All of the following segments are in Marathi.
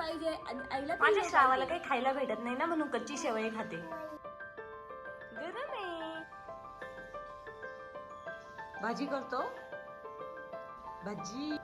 पाहिजे आणि आईला माझ्या पिल्लू श्रावाला पाहिजे. काही खायला भेटत नाही ना म्हणून कच्ची शेवई खाते. गरम आहे. भाजी करतो. भाजी.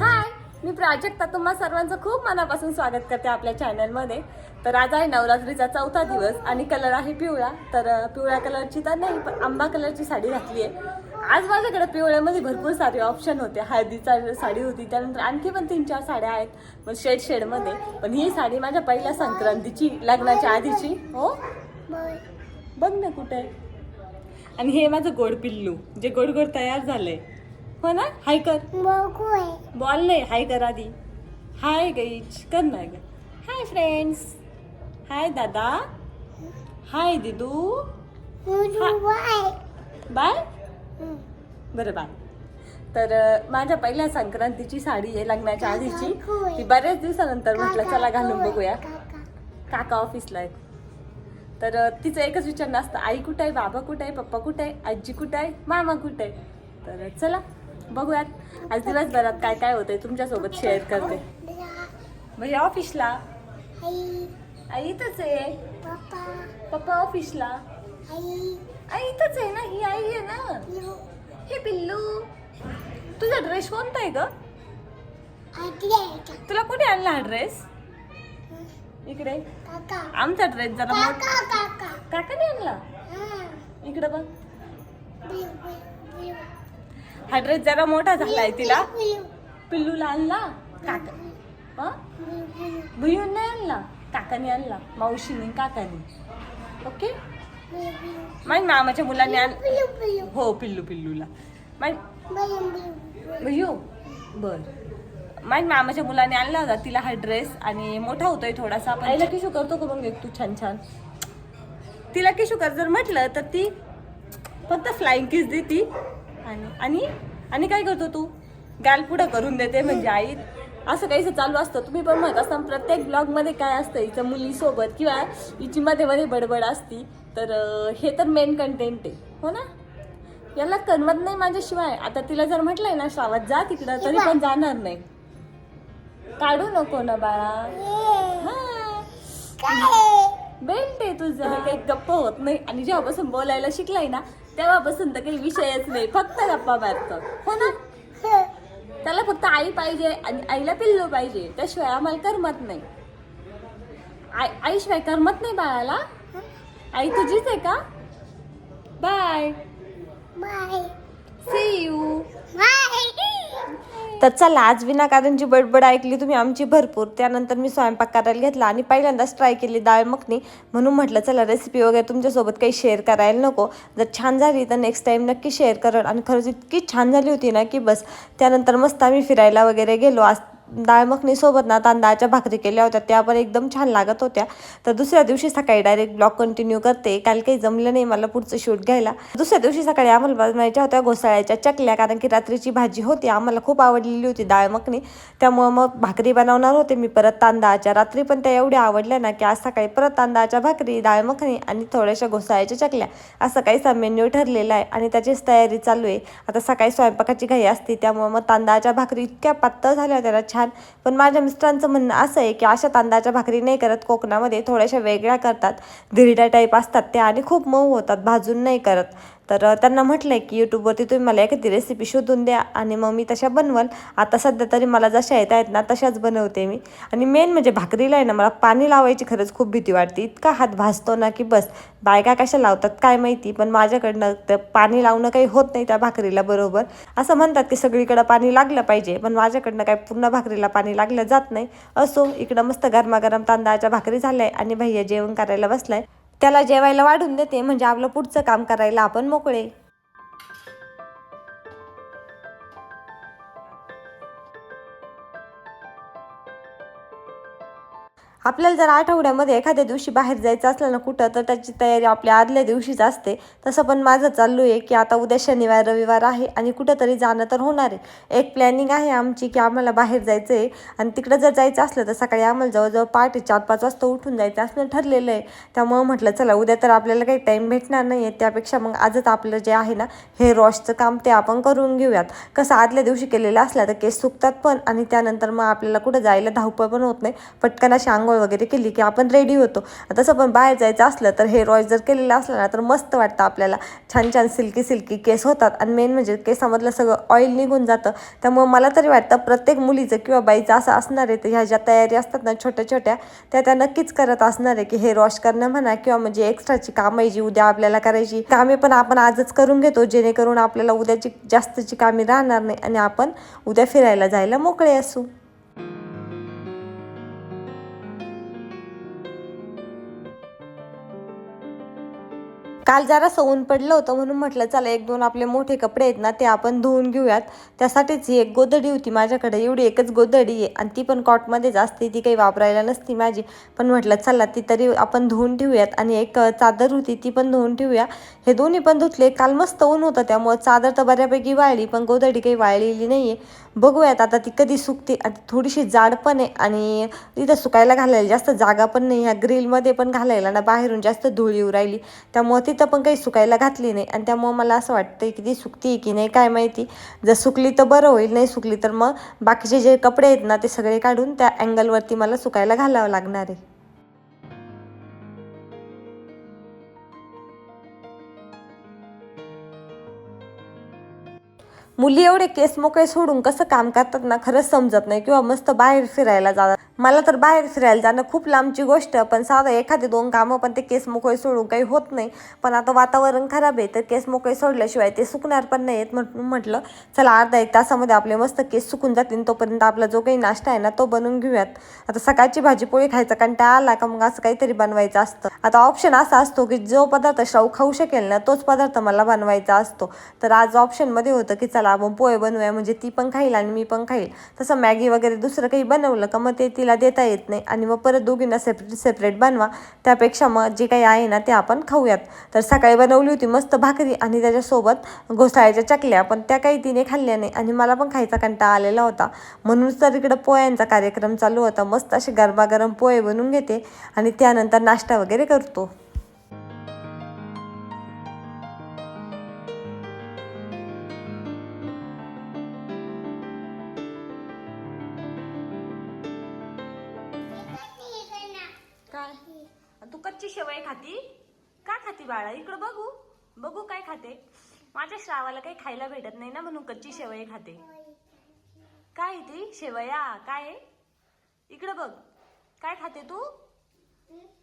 हाय मी प्राजक्ता. तुम्हा सर्वांचं खूप मनापासून स्वागत करते आपल्या चॅनलमध्ये तर आज आहे नवरात्रीचा चौथा दिवस आणि कलर आहे पिवळा. तर पिवळ्या कलरची तर नाही पण आंबा कलरची साडी घातली आहे. आज माझ्याकडे पिवळ्यामध्ये भरपूर सारे ऑप्शन होते. हळदीचा साडी होती त्यानंतर आणखी पण तीन चार साड्या आहेत पण शेड शेडमध्ये पण ही साडी माझ्या पहिल्या संक्रांतीची लग्नाच्या आधीची. हो? बघ ना कुठे. आणि हे माझं गोड पिल्लू जे गोड गोड तयार झालंय. हो ना? हाय कर. बॉल नाही हाय कर आधी. हाय गईच कर ना ग. हाय फ्रेंड्स हाय दादा हाय दिदू बाय बरं बाय तर माझ्या पहिल्या संक्रांतीची साडी आहे लग्नाच्या आधीची. ती बऱ्याच दिवसानंतर म्हटलं चला घालून बघूया. काका. ऑफिसला आहे. तर तिचं एकच विचारणं असतं आई कुठं आहे? बाबा कुठं आहे? पप्पा कुठं आहे? आजी कुठं आहे? मामा कुठं आहे? तर चला बघूयात. आज दिवसभरात काय काय होतंय तुमच्यासोबत शेअर करते. भैया ऑफिसला आई इथंच आहे. पप्पा. ऑफिसला. आई. इथंच आहे ना? ही आई आहे ना? हे. पिल्लू. तुझा ड्रेस कोणता आहे ग? तुला कुठे आणला हा ड्रेस इकडे. आमचा ड्रेस जरा मोठा. काकाने आणला? इकडे बघ. हा ड्रेस जरा मोठा झालाय तिला. पिल्लूला आणला? काका. हा. भुईहून नाही आणला? काकाने आणला. मावशीने काकाने. ओके माझ्या मामाच्या मुलाने आण हो पिल्लू पिल्लूला. माझ्या भैयो बर. माझ्या मामाच्या मुलाने आणला होता. तिला हा ड्रेस आणि मोठा होतोय थोडासा पण आईला किशू करतो का मग एक तू छान छान? तिला किशू कर जर म्हटलं तर ती फक्त फ्लाइंग किस देती. आणि आणि आणि काय करतो तू? गाल पुढं करून देते म्हणजे आई असं काहीसं चालू असतं. तुम्ही पण म्हणत असता प्रत्येक ब्लॉगमध्ये काय असतं हिचं मुलीसोबत किंवा हिची मध्ये मध्ये बडबड असती तर हे तर मेन कंटेंट आहे. हो ना? याला करमत नाही माझ्याशिवाय. आता तिला जर म्हटलंय ना श्रावत जा तिकडं तरी पण जाणार नाही. काढू नको ना बाळा. बेल्ट आहे तुझं. काही गप्प होत नाही. आणि जेव्हापासून बोलायला शिकलाय ना तेव्हापासून तर काही विषयच नाही. फक्त गप्पा मारतो. हो ना? त्याला फक्त आई पाहिजे आणि आईला पिल्लू पाहिजे. त्याशिवाय आम्हाला करमत नाही. आई आईशिवाय करमत नाही बाळाला. आई तुझीच आहे का? बाय सी यू तर चला आज विनाकारणची बडबड ऐकली तुम्ही आमची भरपूर. त्यानंतर मी स्वयंपाक करायला घेतला आणि पहिल्यांदाच ट्राय केली डाळ मखनी. म्हणून म्हटलं चला रेसिपी वगैरे तुमच्यासोबत काही शेअर करायला नको. जर छान झाली तर नेक्स्ट टाईम नक्की शेअर करेल आणि खरंच इतकी छान झाली होती ना की बस. त्यानंतर मस्त आम्ही फिरायला वगैरे गेलो. आज डाळ मखनीसोबत ना तांदळाच्या भाकरी केल्या होत्या. त्या पण एकदम छान लागत होत्या. तर दुसऱ्या दिवशी सकाळी डायरेक्ट ब्लॉग कंटिन्यू करते. काल काही जमलं नाही मला पुढचं शूट घ्यायला. दुसऱ्या दिवशी सकाळी आम्हाला बनवायच्या होत्या घोसाळ्याच्या चकल्या कारण की रात्रीची भाजी होती. आम्हाला खूप आवडलेली होती डाळ मखनी. त्यामुळं मग भाकरी बनवणार होते मी परत तांदळाच्या. रात्री पण त्या एवढ्या आवडल्या ना की आज सकाळी परत तांदळाच्या भाकरी डाळ मखनी आणि थोड्याशा घोसाळ्याच्या चकल्या. असं काहीसा मेन्यू ठरलेला आहे आणि त्याचीच तयारी चालू आहे. आता सकाळी स्वयंपाकाची घाई असते त्यामुळे मग तांदळाच्या भाकरी इतक्या पातळ झाल्या होत्या छान. पण माझ्या मिस्टरांचं म्हणणं असं आहे की अशा तांदळाच्या भाकरी नाही करत कोकणामध्ये थोड्याशा वेगळ्या करतात. धिरड्या टाईप असतात त्या आणि खूप मऊ होतात भाजून नाही करत. तर त्यांना म्हटलं आहे की यूट्यूबवरती तुम्ही मला एखादी रेसिपी शोधून द्या आणि मग मी तशा बनवल. आता सध्या तरी मला जशा येत आहेत ना तशाच बनवते मी. आणि मेन म्हणजे भाकरीला आहे ना मला पाणी लावायची खरंच खूप भीती वाटते. इतका हात भासतो ना की बस बायका कशा लावतात काय माहिती पण माझ्याकडनं तर पाणी लावणं काही होत नाही त्या भाकरीला बरोबर. असं म्हणतात की सगळीकडं पाणी लागलं पाहिजे पण माझ्याकडनं काय पूर्ण भाकरीला पाणी लागलं जात नाही. असो इकडं मस्त गरमागरम तांदळाच्या भाकरी झाल्या आणि भैया जेवण करायला बसलाय. त्याला जेवायला वाढून देते म्हणजे आपलं पुढचं काम करायला आपण मोकळे. आपल्याला जर आठवड्यामध्ये एखाद्या दिवशी बाहेर जायचं असलं ना कुठं तर त्याची तयारी आपल्या आदल्या दिवशीच असते. तसं पण माझं चाललो आहे की आता उद्या शनिवार रविवार आहे आणि कुठंतरी जाणं तर होणार आहे. एक प्लॅनिंग आहे आमची की आम्हाला बाहेर जायचं आहे आणि तिकडं जर जायचं असलं तर सकाळी आम्हाला जवळजवळ पहाटे चार पाच वाजता उठून जायचं असं ठरलेलं आहे. त्यामुळं म्हटलं चला उद्या तर आपल्याला काही टाईम भेटणार नाही आहे त्यापेक्षा मग आजच आपलं जे आहे ना हे रॉशचं काम ते आपण करून घेऊयात. कसं आदल्या दिवशी केलेलं असलं तर केस सुकतात पण आणि त्यानंतर मग आपल्याला कुठं जायला धावपळ पण होत नाही. पटकन अशी आंघोळ वगैरे केली की आपण रेडी होतो. तसं पण बाहेर जायचं असलं तर हेअर वॉश जर केलेलं असलं ना तर मस्त वाटतं आपल्याला. छान छान सिल्की सिल्की केस होतात. आणि मेन म्हणजे केसामधलं सगळं ऑइल निघून जातं. त्यामुळे मला तरी वाटतं प्रत्येक मुलीचं किंवा बाईचं असं असणार आहे तर ह्या ज्या तयारी असतात ना छोट्या छोट्या त्या त्या नक्कीच करत असणार आहे की हेअर वॉश करणं म्हणा किंवा म्हणजे एक्स्ट्राची कामं आहे जी उद्या आपल्याला करायची. कामे पण आपण आजच करून घेतो जेणेकरून आपल्याला उद्याची जास्तची कामे राहणार नाही आणि आपण उद्या फिरायला जायला मोकळे असू. काल जरासं ऊन पडलं होतं म्हणून म्हटलं चला एक दोन आपले मोठे कपडे आहेत ना ते आपण धुवून घेऊयात. त्यासाठीच ही एक गोदडी होती माझ्याकडे. एवढी एकच गोदडी आहे आणि ती पण कॉटमध्येच असते ती काही वापरायला नसती माझी. पण म्हटलं चला ती तरी आपण धुवून ठेवूयात. आणि एक चादर होती ती पण धुवून ठेवूया. हे दोन्ही पण धुतले. काल मस्त ऊन होतं त्यामुळं चादर तर बऱ्यापैकी वाळली पण गोदडी काही वाळलेली नाही आहे बघूयात आता ती कधी सुकते. आणि थोडीशी जाड पण आहे आणि तिथं सुकायला घालायला जास्त जागा पण नाही. ह्या ग्रिलमध्ये पण घालायला ना बाहेरून जास्त धूळ येऊ राहिली. त्यामुळं तिथं पण काही सुकायला घातली नाही. आणि त्यामुळं मला असं वाटतं की ती सुकती की नाही काय माहिती. जर सुकली तर बरं होईल नाही सुकली तर मग बाकीचे जे कपडे आहेत ना ते सगळे काढून त्या अँगलवरती मला सुकायला घालावं लागणार आहे. मुली एवढे केस मोकळे सोडून कसं काम करतात ना खरंच समजत नाही. किंवा मस्त बाहेर फिरायला जातात. मला तर बाहेर फिरायला जाणं खूप लांबची गोष्ट पण साधं एखादे दोन कामं पण ते केस मोकळे सोडून काही होत नाही. पण आता वातावरण खराब आहे तर केस मोकळे सोडल्याशिवाय ते सुकणार पण नाही आहेत म्हणून म्हटलं. चला अर्धा एक तासामध्ये आपले मस्त केस सुकून जातील तोपर्यंत आपला जो काही नाश्ता आहे ना तो बनवून घेऊयात. आता सकाळची भाजी पोळी खायचा कंटाळा आला का मग असं काहीतरी बनवायचं असतं. आता ऑप्शन असा असतो की जो पदार्थ श्राऊ खाऊ शकेल ना तोच पदार्थ मला बनवायचा असतो. तर आज ऑप्शनमध्ये होतं की चला आपण पोहे बनवूया म्हणजे ती पण खाईल आणि मी पण खाईल. तसं मॅगी वगैरे दुसरं काही बनवलं का मग ते तिला देता येत नाही आणि मग परत दोघींना सेपरेट सेपरेट बनवा. त्यापेक्षा मग जे काही आहे ना ते आपण खाऊयात. तर सकाळी बनवली होती मस्त भाकरी आणि त्याच्यासोबत घोसाळ्याच्या चकल्या पण त्या काही तिने खाल्ल्या नाही आणि मला पण खायचा कंटाळा आलेला होता. म्हणूनच तर इकडं पोह्यांचा कार्यक्रम चालू होता. मस्त असे गरमागरम पोहे बनवून घेते आणि त्यानंतर नाश्ता वगैरे करतो. बाळा इकडं बघू. बघू काय खाते. माझ्या श्रावाला काही खायला भेटत नाही ना म्हणून कच्ची शेवई खाते. काय ती? शेवया. काय इकडं बघ. काय खाते तू?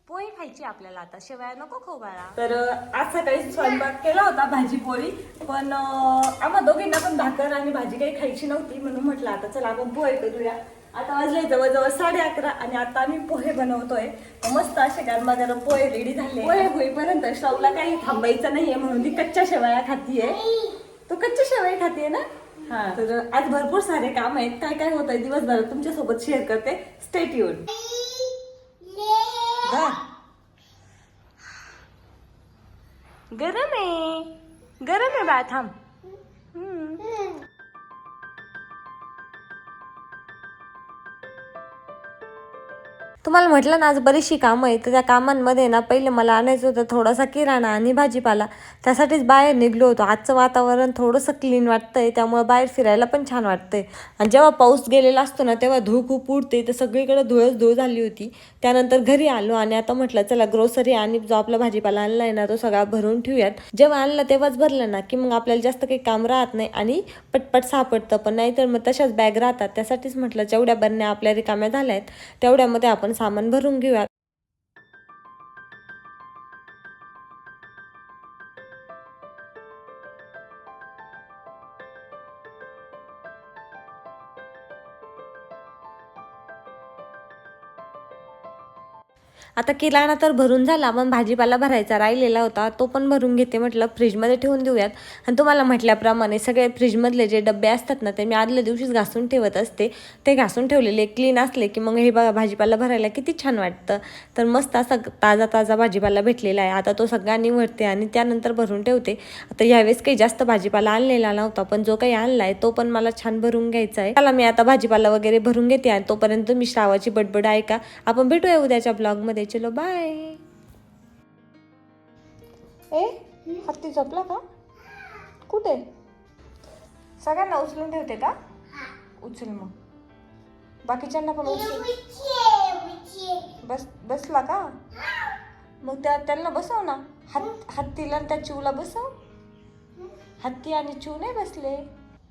पोळी खायची आपल्याला आता. शेवया नको खाऊ बाळा. तर आज सकाळी स्वयंपाक केला होता भाजी पोळी पण आम्हा दोघींना पण भाकर आणि भाजी काही खायची नव्हती म्हणून म्हटलं आता चला आपण पोळी करूया. आता वाजले जवळजवळ साडे अकरा आणि आता आम्ही पोहे बनवतोय. मस्त असे गरमागरम पोहे रेडी झाले. पोहे होईपर्यंत श्रावला काही थांबायचं नाहीये म्हणून ती कच्च्या शेवया खातीये. तू कच्च्या शेवया खातीये ना? हा. तर आज भरपूर सारे काम आहेत. काय काय होत आहे दिवसभरात तुमच्यासोबत शेअर करते स्टेट येऊन गरम आहे. गरम आहे बाळा थांब. तुम्हाला म्हटलं ना आज बरीचशी कामं आहेत तर त्या कामांमध्ये ना पहिले मला आणायचं होतं थोडासा किराणा आणि भाजीपाला. त्यासाठीच बाहेर निघलो होतो. आजचं वातावरण थोडंसं क्लीन वाटतं आहे त्यामुळे बाहेर फिरायला पण छान वाटतंय. आणि जेव्हा पाऊस गेलेला असतो ना तेव्हा धूळ खूप उडते तर सगळीकडे धूळच धूळ झाली होती. त्यानंतर घरी आलो आणि आता म्हटलं चला ग्रोसरी आणि जो आपला भाजीपाला आणला आहे ना तो सगळा भरून ठेवूयात. जेव्हा आणला तेव्हाच भरलं ना की मग आपल्याला जास्त काही काम राहत नाही आणि पटपट सापडतं. पण नाहीतर मग तशाच बॅग राहतात. त्यासाठीच म्हटलं जेवढ्या बरण्या आपल्या रिकाम्या झाल्या आहेत तेवढ्यामध्ये आपण सामान भरून घेऊयात. आता किराणा तर भरून झाला पण भाजीपाला भरायचा राहिलेला होता तो पण भरून घेते म्हटलं फ्रीजमध्ये ठेवून देऊयात. आणि तुम्हाला म्हटल्याप्रमाणे सगळे फ्रीजमधले जे डबे असतात ना ते मी आदल्या दिवशीच घासून ठेवत असते. ते घासून ठेवलेले क्लीन असले की मग हे बघा भाजीपाला भरायला किती छान वाटतं. तर मस्त असा ताजा ताजा भाजीपाला भेटलेला आहे. आता तो सगळा निवडते आणि त्यानंतर भरून ठेवते. आता यावेळेस काही जास्त भाजीपाला आणलेला नव्हता पण जो काही आणला आहे तो पण मला छान भरून घ्यायचा आहे. त्याला मी आता भाजीपाला वगैरे भरून घेते आणि तोपर्यंत मी श्रावाची बडबड ऐका. आपण भेटूया उद्याच्या ब्लॉगमध्ये चलो बाय ए हत्ती झोपला का? कुठे? सगळ्यांना उचलून ठेवते का? उचल मग. बाकीच्यांना पण उचल. बस बसला का? मग त्या त्यांना बसव ना. हत हत्तीला त्या चिवला बसव. हत्ती आणि चिव नाही बसले.